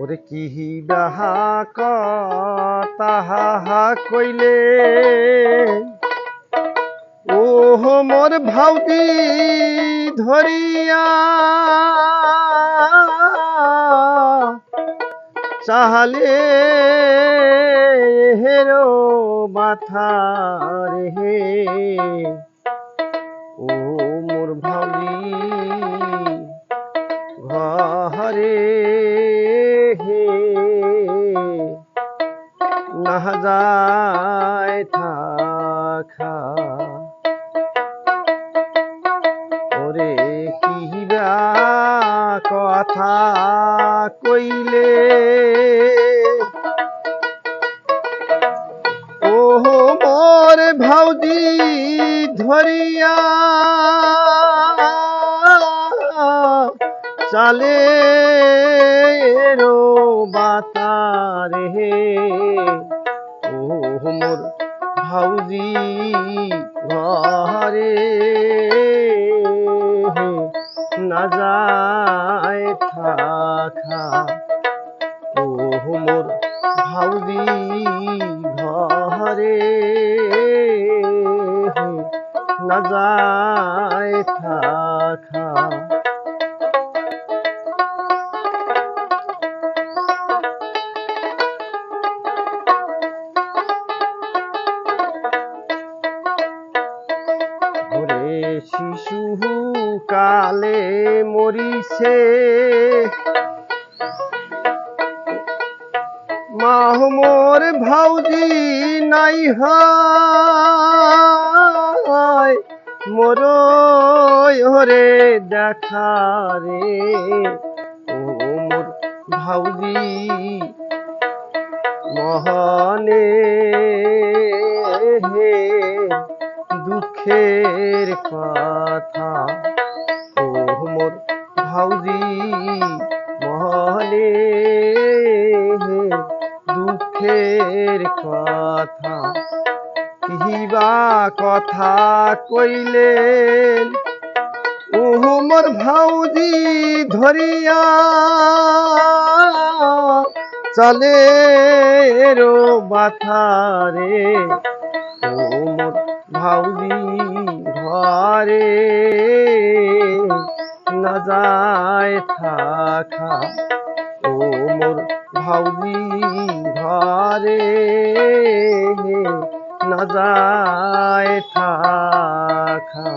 ওরে কি তাহা কইলে। ও মোর ভাউদি ধরিয়া। চাহালে হেরো মাথা রে ও মোর ভাউদি যায় থাকা। ওরে কিবা কথা কইলে? ও মোর ভাউদি ধরিয়া চালে রো বাতারে। মোর ভাউজি ঘরে না যায় থাকা। ও মোর ভাউজি ঘরে না যায় থাকা। শিশু কালে মরিছে মাহমোর ভাউজি নাই হয়। মোর ওরে দেখা রে। ও মোর ভাউজি মহানে কথা। ও মোর ভাউজি মহলে দুঃখের কথা। কিবা কথা কইলেন ও মোর ভাউজি ধরিয়া চলে রো বাথারে ও মোর ভাউজি ঘরে না যায় থাকা ও মোর ভাউজি ঘরে। না যায় থাকা